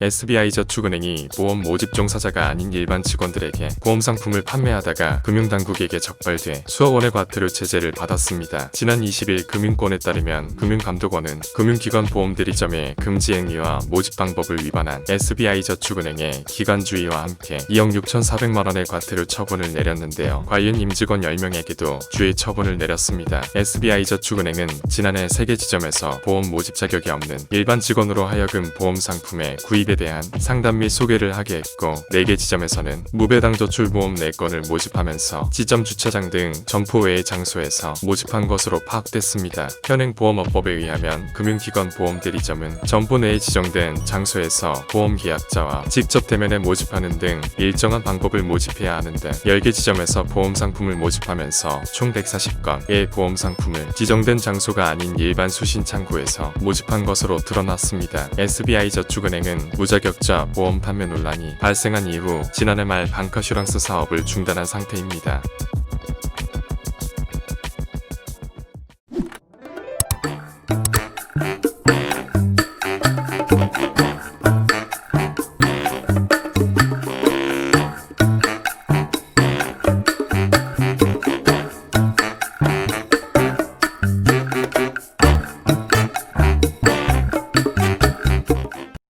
SBI저축은행이 보험 모집 종사자가 아닌 일반 직원들에게 보험 상품을 판매하다가 금융당국에게 적발돼 수억 원의 과태료 제재를 받았습니다. 지난 20일 금융권에 따르면 금융감독원은 금융기관 보험 대리점의 금지 행위와 모집 방법을 위반한 SBI저축은행의 기관주의와 함께 2억 6,400만 원의 과태료 처분을 내렸는데요. 관련 임직원 10명에게도 주의 처분을 내렸습니다. SBI저축은행은 지난해 세개 지점에서 보험 모집 자격이 없는 일반 직원으로 하여금 보험 상품의 구입 에 대한 상담 및 소개를 하게 했고 4개 지점에서는 무배당 저출보험 4건을 모집하면서 지점 주차장 등 점포 외의 장소에서 모집한 것으로 파악됐습니다. 현행 보험업법에 의하면 금융기관 보험 대리점은 점포 내에 지정된 장소에서 보험 계약자와 직접 대면에 모집하는 등 일정한 방법을 모집해야 하는데 10개 지점에서 보험 상품을 모집하면서 총 140건의 보험 상품을 지정된 장소가 아닌 일반 수신 창구에서 모집한 것으로 드러났습니다. SBI저축은행은 무자격자 보험 판매 논란이 발생한 이후 지난해 말 방카슈랑스 사업을 중단한 상태입니다.